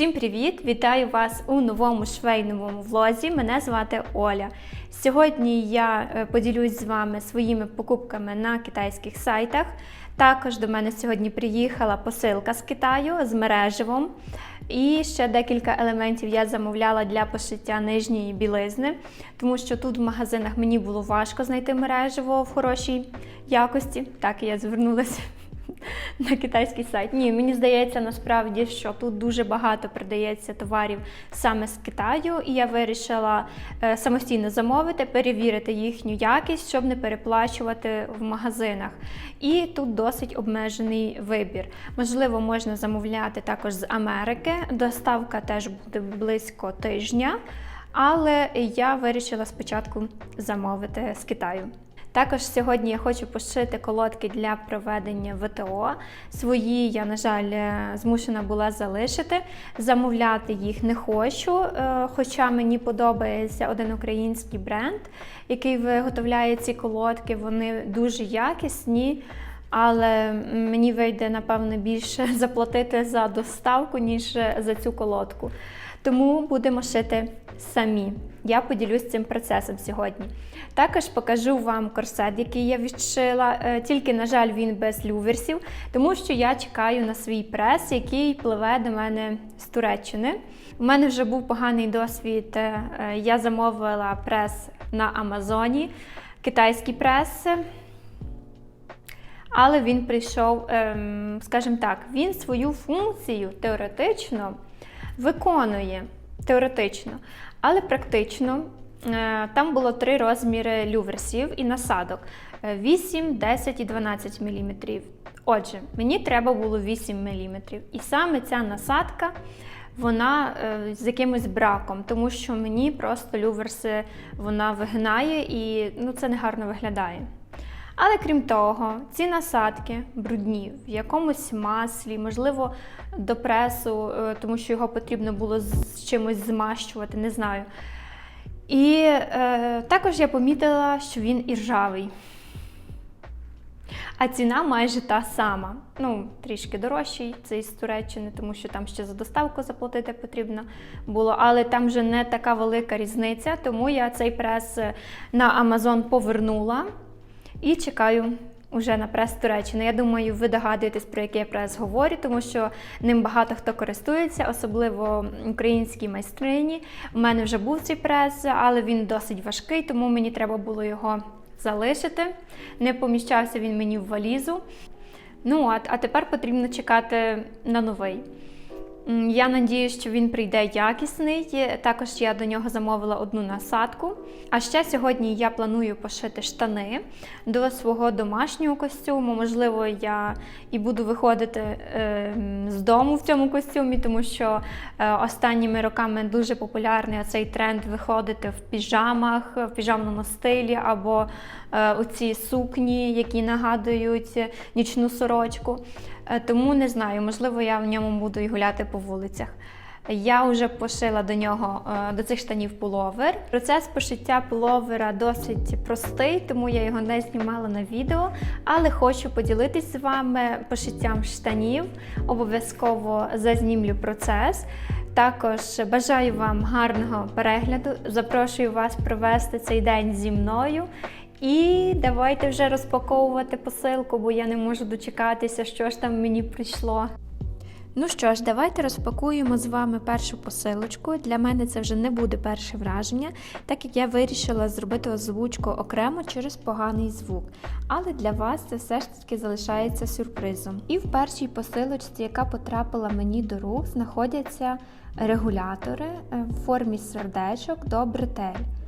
Всім привіт! Вітаю вас у новому швейному влозі. Мене звати Оля. Сьогодні я е, поділюсь з вами своїми покупками на китайських сайтах. Також до мене сьогодні приїхала посилка з Китаю з мереживом. І ще декілька елементів я замовляла для пошиття нижньої білизни, тому що тут в магазинах мені було важко знайти мереживо в хорошій якості. Так я звернулася на китайський сайт. Ні, мені здається насправді, що тут дуже багато продається товарів саме з Китаю, і я вирішила е, самостійно замовити, перевірити їхню якість, щоб не переплачувати в магазинах. І тут досить обмежений вибір. Можливо, можна замовляти також з Америки. Доставка теж буде близько тижня. Але я вирішила спочатку замовити з Китаю. Також сьогодні я хочу пошити колодки для проведення ВТО. Свої я, на жаль, е, змушена була залишити. Замовляти їх не хочу, е, хоча мені подобається один український бренд, який виготовляє ці колодки. Вони дуже якісні. Але мені вийде, напевно, більше заплатити за доставку, ніж за цю колодку. Тому будемо шити самі. Я поділюсь цим процесом сьогодні. Також покажу вам корсет, який я відшила. Е, тільки, на жаль, він без люверсів, тому що я чекаю на свій прес, який пливе до мене з Туреччини. У мене вже був поганий досвід. е, Я замовила прес на Амазоні, китайський прес. Але він прийшов, ем, скажімо так, він свою функцію теоретично виконує теоретично, але практично е, там було три розміри люверсів і насадок: е, 8, 10 і 12 мм. Отже, мені треба було 8 мм. І саме ця насадка. Вона е, з якимось браком, тому що мені просто люверси вона вигинає і ну, це не гарно виглядає. Але крім того, ці насадки брудні в якомусь маслі, можливо, до пресу, е, тому що його потрібно було з чимось змащувати, не знаю. І е, також я помітила, що він іржавий. А ціна майже та сама. Ну, трішки дорожчий, це із Туреччини, тому що там ще за доставку заплатити потрібно було. Але там вже не така велика різниця, тому я цей прес на Amazon повернула. І чекаю уже на прес Туреччини. Я думаю, ви догадуєтесь, про який я прес говорю, тому що ним багато хто користується, особливо українські майстрині. У мене вже був цей прес, але він досить важкий, тому мені треба було його залишити. Не поміщався він мені в валізу. Ну, а, а тепер потрібно чекати на новий. Я надію, що він прийде якісний. Також я до нього замовила одну насадку. А ще сьогодні я планую пошити штани до свого домашнього костюму. Можливо, я і буду виходити е, з дому в цьому костюмі, тому що е, останніми роками дуже популярний цей тренд виходити в піжамах, в піжамному стилі або е, оці сукні, які нагадують нічну сорочку. Е, Тому не знаю, можливо, я в ньому буду і гуляти по вулицях. Я вже пошила до нього е, до цих штанів пуловер. Процес пошиття пуловера досить простий, тому я його не знімала на відео, але хочу поділитись з вами пошиттям штанів. Обов'язково зазнімлю процес. Також бажаю вам гарного перегляду. Запрошую вас провести цей день зі мною. І давайте вже розпаковувати посилку, бо я не можу дочекатися, що ж там мені прийшло. Ну що ж, давайте розпакуємо з вами першу посилочку. Для мене це вже не буде перше враження, так як я вирішила зробити озвучку окремо через поганий звук. Але для вас це все ж таки залишається сюрпризом. І в першій посилочці, яка потрапила мені до рук, знаходяться регулятори е, в формі сердечок до бретель.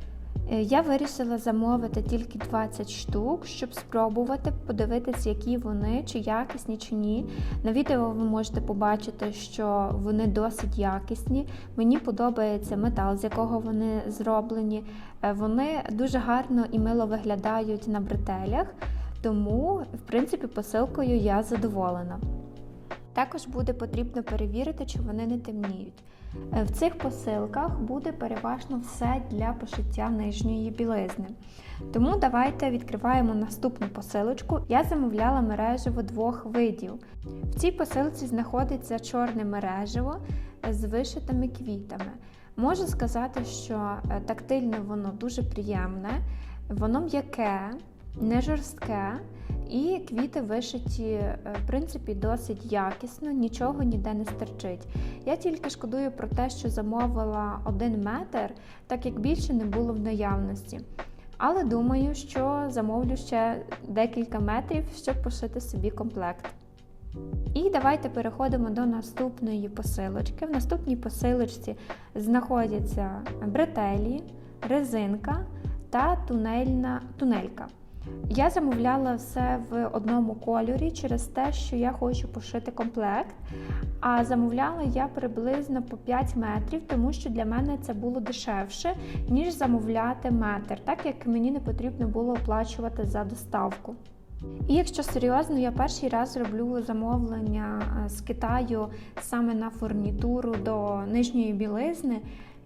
Е, Я вирішила замовити тільки 20 штук, щоб спробувати подивитися, які вони, чи якісні, чи ні. На відео ви можете побачити, що вони досить якісні. Мені подобається метал, з якого вони зроблені. Е, Вони дуже гарно і мило виглядають на бретелях, тому, в принципі, посилкою я задоволена. Також буде потрібно перевірити, чи вони не темніють. Е, В цих посилках буде переважно все для пошиття нижньої білизни. Тому давайте відкриваємо наступну посилочку. Я замовляла мереживо двох видів. В цій посилці знаходиться чорне мереживо з вишитими квітами. Можу сказати, що е, тактильне воно дуже приємне, воно м'яке, не жорстке, і квіти вишиті, е, в принципі, досить якісно, нічого ніде не стерчить. Я тільки шкодую про те, що замовила один метр, так як більше не було в наявності. Але думаю, що замовлю ще декілька метрів, щоб пошити собі комплект. І давайте переходимо до наступної посилочки. В наступній посилочці знаходяться бретелі, резинка та тунельна тунелька. Я замовляла все в одному кольорі через те, що я хочу пошити комплект. А замовляла я приблизно по 5 метрів, тому що для мене це було дешевше, ніж замовляти метр, так як мені не потрібно було оплачувати за доставку. І якщо серйозно, я перший раз роблю замовлення е, з Китаю саме на фурнітуру до нижньої білизни.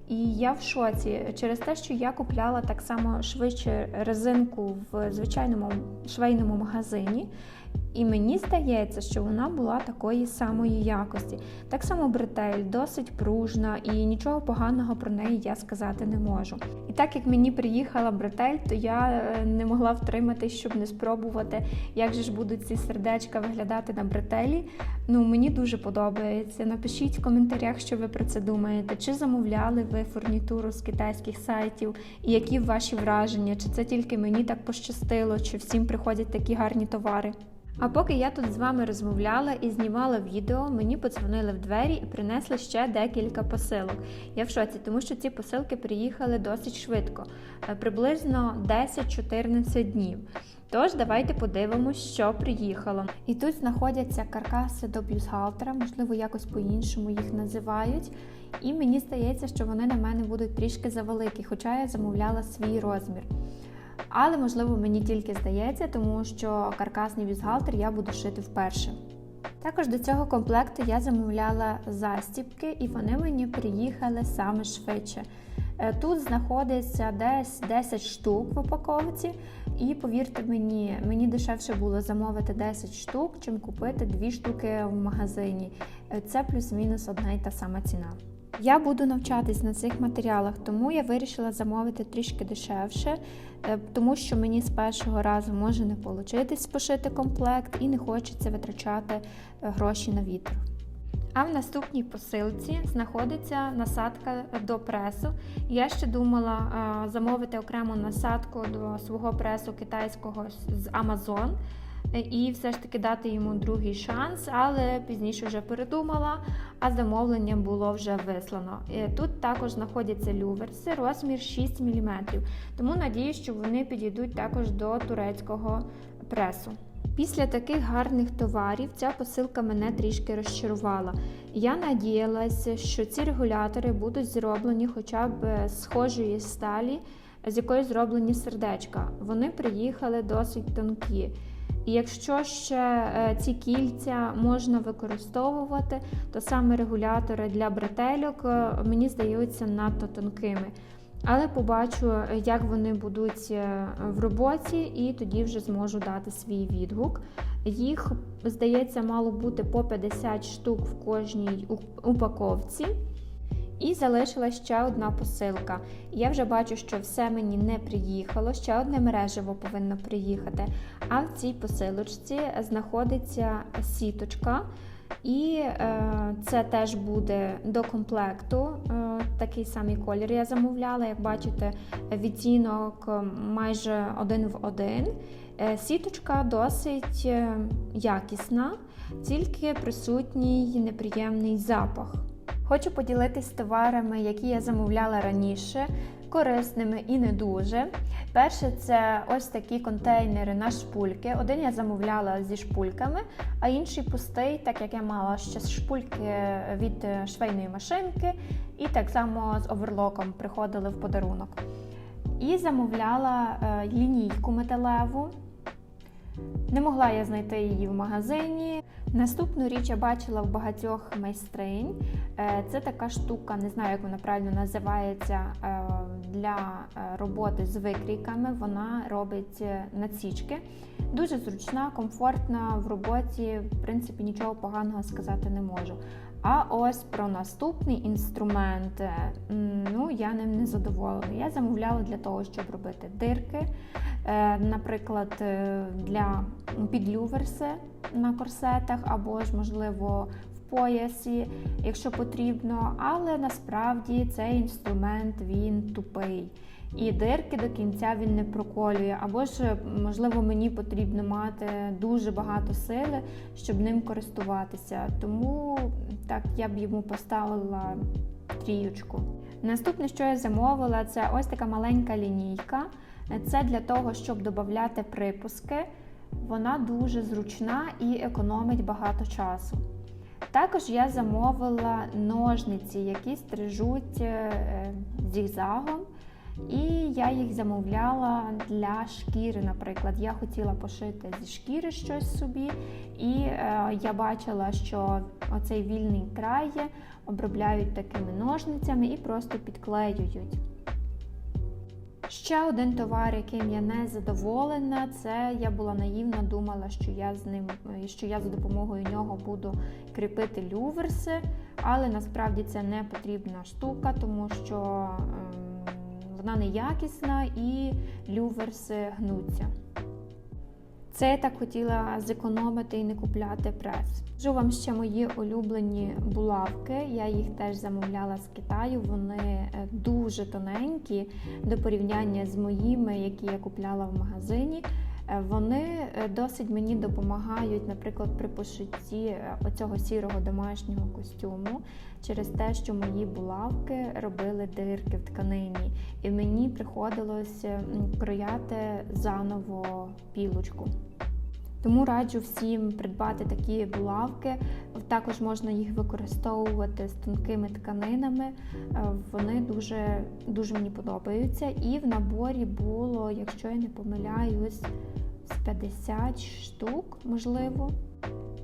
І я в шоці через те, що я купляла так само швидше резинку в звичайному швейному магазині. І мені здається, що вона була такої самої якості. Так само бретель досить пружна, і нічого поганого про неї я сказати не можу. І так як мені приїхала бретель, то я е, не могла втриматись, щоб не спробувати, як же ж будуть ці сердечка виглядати на бретелі. Ну мені дуже подобається. Напишіть в коментарях, що ви про це думаєте. Чи замовляли ви фурнітуру з китайських сайтів, і які ваші враження? Чи це тільки мені так пощастило, чи всім приходять такі гарні товари? А поки я тут з вами розмовляла і знімала відео, мені подзвонили в двері і принесли ще декілька посилок. Я в шоці, тому що ці посилки приїхали досить швидко, е, приблизно 10-14 днів. Тож, давайте подивимось, що приїхало. І тут знаходяться каркаси до бюстгальтера, можливо, якось по-іншому їх називають. І мені здається, що вони на мене будуть трішки завеликі, хоча я замовляла свій розмір. Але, можливо, мені тільки здається, тому що каркасний бюстгальтер я буду шити вперше. Також до цього комплекту я замовляла застібки, і вони мені приїхали саме швидше. Е, Тут знаходиться десь 10 штук в упаковці, і повірте мені, мені дешевше було замовити 10 штук, чим купити 2 штуки в магазині. Е, Це плюс-мінус одна й та сама ціна. Я буду навчатись на цих матеріалах, тому я вирішила замовити трішки дешевше, е, тому що мені з першого разу може не получитись пошити комплект і не хочеться витрачати е, гроші на вітер. А в наступній посилці знаходиться насадка до пресу. Я ще думала е, замовити окрему насадку до свого пресу китайського з Amazon і все ж таки дати йому другий шанс, але пізніше вже передумала, а замовлення було вже вислано. Е, Тут також знаходяться люверси, розмір 6 мм, тому надіюсь, що вони підійдуть також до турецького пресу. Після таких гарних товарів ця посилка мене трішки розчарувала. Я надіялася, що ці регулятори будуть зроблені хоча б з схожої сталі, з якої зроблені сердечка. Вони приїхали досить тонкі. І якщо ще е, ці кільця можна використовувати, то саме регулятори для бретельок е, мені здаються надто тонкими. Але побачу, як вони будуть е, в роботі, і тоді вже зможу дати свій відгук. Їх, здається, мало бути по 50 штук в кожній упаковці. І залишилась ще одна посилка. Я вже бачу, що все мені не приїхало, ще одне мережево повинно приїхати. А в цій посилочці знаходиться сіточка. І е, це теж буде до комплекту. Е, такий самий колір я замовляла. Як бачите, відтінок майже один в один. Е, сіточка досить е, якісна, тільки присутній неприємний запах. Хочу поділитись товарами, які я замовляла раніше, корисними і не дуже. Перше, це ось такі контейнери на шпульки. Один я замовляла зі шпульками, а інший пустий, так як я мала ще шпульки від швейної машинки, і так само з оверлоком приходили в подарунок. І замовляла е, лінійку металеву. Не могла я знайти її в магазині. Наступну річ я бачила в багатьох майстринь. Е, Це така штука, не знаю, як вона правильно називається, е, для е, роботи з викрійками. Вона робить надсічки. Дуже зручна, комфортна в роботі, в принципі, нічого поганого сказати не можу. А ось про наступний інструмент, е, ну я ним не задоволена. Я замовляла для того, щоб робити дирки, е, наприклад, е, для підлюверси на корсетах, або ж, можливо, в поясі, якщо потрібно. Але насправді цей інструмент він тупий. І дирки до кінця він не проколює, або ж, можливо, мені потрібно мати дуже багато сили, щоб ним користуватися. Тому так я б йому поставила тріючку. Наступне, що я замовила, це ось така маленька лінійка. Це для того, щоб додати припуски. Вона дуже зручна і економить багато часу. Також я замовила ножниці, які стрижуть е, зігзагом. І я їх замовляла для шкіри, наприклад. Я хотіла пошити зі шкіри щось собі, і е, я бачила, що оцей вільний край обробляють такими ножницями і просто підклеюють. Ще один товар, яким я не задоволена, це я була наївно думала, що я з ним, що я за допомогою нього буду кріпити люверси, але насправді це не потрібна штука, тому що ем, вона неякісна і люверси гнуться. Це я так хотіла зекономити і не купляти прес. Кажу вам ще мої улюблені булавки. Я їх теж замовляла з Китаю. Вони е, дуже тоненькі до порівняння з моїми, які я купляла в магазині. Е, Вони е, досить мені допомагають, наприклад, при пошитті оцього сірого домашнього костюму, через те, що мої булавки робили дирки в тканині, і мені приходилось м, крояти заново пілочку. Тому раджу всім придбати такі булавки. Також можна їх використовувати з тонкими тканинами. Е, Вони дуже, дуже мені подобаються. І в наборі було, якщо я не помиляюсь, з 50 штук, можливо.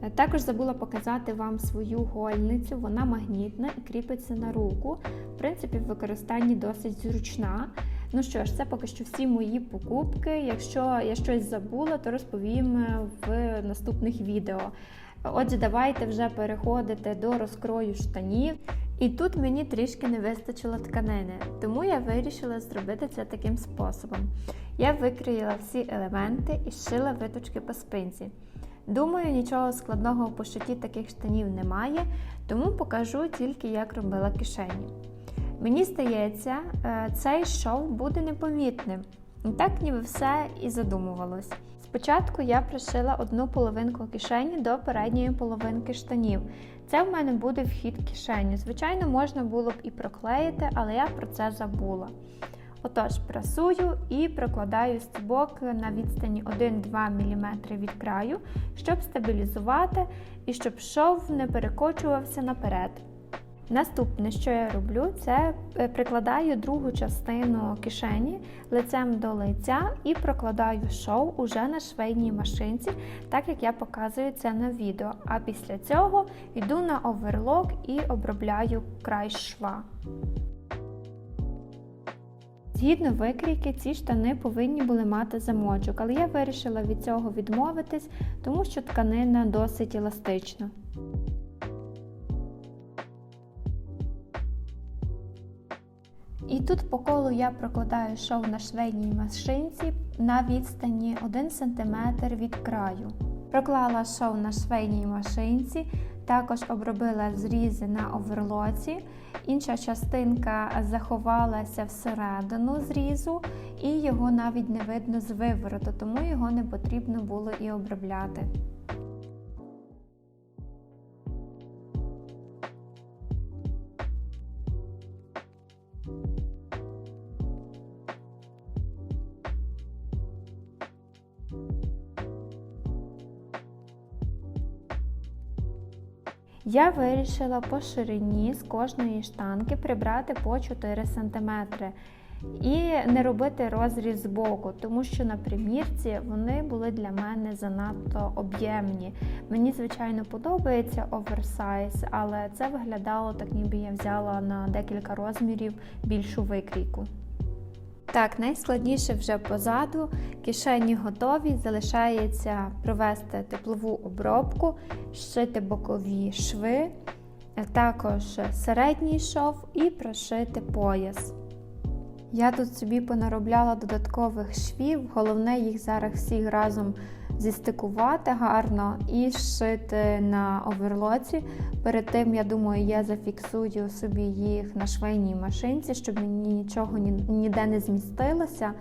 Е, Також забула показати вам свою гольницю. Вона магнітна і кріпиться на руку. В принципі, в використанні досить зручна. Ну що ж, це поки що всі мої покупки. Якщо я щось забула, то розповім в наступних відео. Отже, давайте вже переходити до розкрою штанів. І тут мені трішки не вистачило тканини, тому я вирішила зробити це таким способом. Я викроїла всі елементи і зшила виточки по спинці. Думаю, нічого складного в пошитті таких штанів немає, тому покажу тільки, як робила кишені. Мені здається, е, цей шов буде непомітним. І так ніби все і задумувалось. Спочатку я пришила одну половинку кишені до передньої половинки штанів. Це в мене буде вхід в кишеню. Звичайно, можна було б і проклеїти, але я про це забула. Отож, прасую і прокладаю стібок на відстані 1-2 мм від краю, щоб стабілізувати і щоб шов не перекочувався наперед. Наступне, що я роблю, це е, прикладаю другу частину кишені лицем до лиця і прокладаю шов уже на швейній машинці, так як я показую це на відео. А після цього йду на оверлок і обробляю край шва. Згідно викрійки, ці штани повинні були мати замочок, але я вирішила від цього відмовитись, тому що тканина досить еластична. І тут по колу я прокладаю шов на швейній машинці на відстані 1 см від краю. Проклала шов на швейній машинці, також обробила зрізи на оверлоці. Інша частинка заховалася всередину зрізу, і його навіть не видно з вивороту, тому його не потрібно було і обробляти. Я вирішила по ширині з кожної штанки прибрати по 4 см і не робити розріз з боку, тому що на примірці вони були для мене занадто об'ємні. Мені, звичайно, подобається оверсайз, але це виглядало так, ніби я взяла на декілька розмірів більшу викрійку. Так, найскладніше вже позаду. Кишені готові, залишається провести теплову обробку, зшити бокові шви. також середній шов і прошити пояс. Я тут собі понаробляла додаткових швів, головне їх зараз всіх разом зістикувати гарно і зшити на оверлоці. Перед тим, я думаю, я зафіксую собі їх на швейній машинці, щоб мені нічого ні- ніде не змістилося.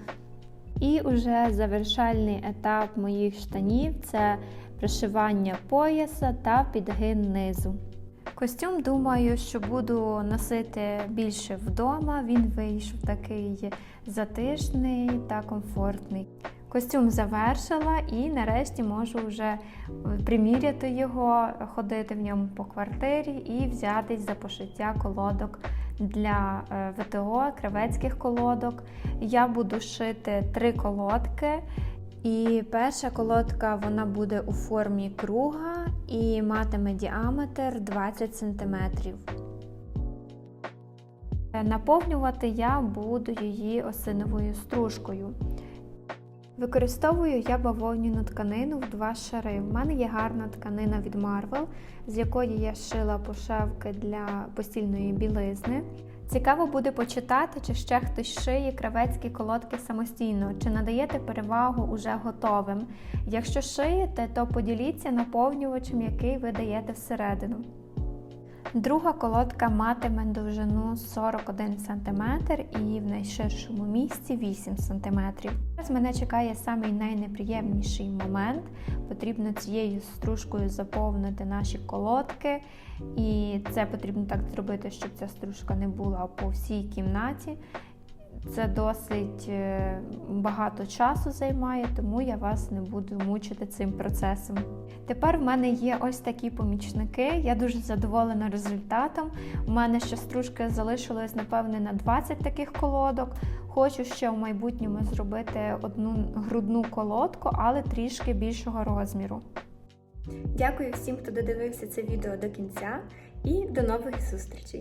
І вже завершальний етап моїх штанів це пришивання пояса та підгин низу. Костюм, думаю, що буду носити більше вдома. Він вийшов такий затишний та комфортний. Костюм завершила і нарешті можу вже приміряти його, ходити в ньому по квартирі і взятись за пошиття колодок для е, ВТО, кравецьких колодок. Я буду шити три колодки. І перша колодка вона буде у формі круга і матиме діаметр 20 см. Наповнювати я буду її осиновою стружкою. Використовую я бавовняну тканину в два шари. У мене є гарна тканина від Marvel, з якої я шила пошивки для постільної білизни. Цікаво буде почитати, чи ще хтось шиє кравецькі колодки самостійно, чи надаєте перевагу уже готовим. Якщо шиєте, то поділіться наповнювачем, який ви даєте всередину. Друга колодка матиме довжину 41 см і в найширшому місці 8 см. Зараз мене чекає самий найнеприємніший момент. Потрібно цією стружкою заповнити наші колодки, і це потрібно так зробити, щоб ця стружка не була по всій кімнаті. Це досить е, багато часу займає, тому я вас не буду мучити цим процесом. Тепер в мене є ось такі помічники. Я дуже задоволена результатом. У мене ще стружки залишилось, напевне, на 20 таких колодок. Хочу ще в майбутньому зробити одну грудну колодку, але трішки більшого розміру. Дякую всім, хто додивився це відео до кінця, і до нових зустрічей!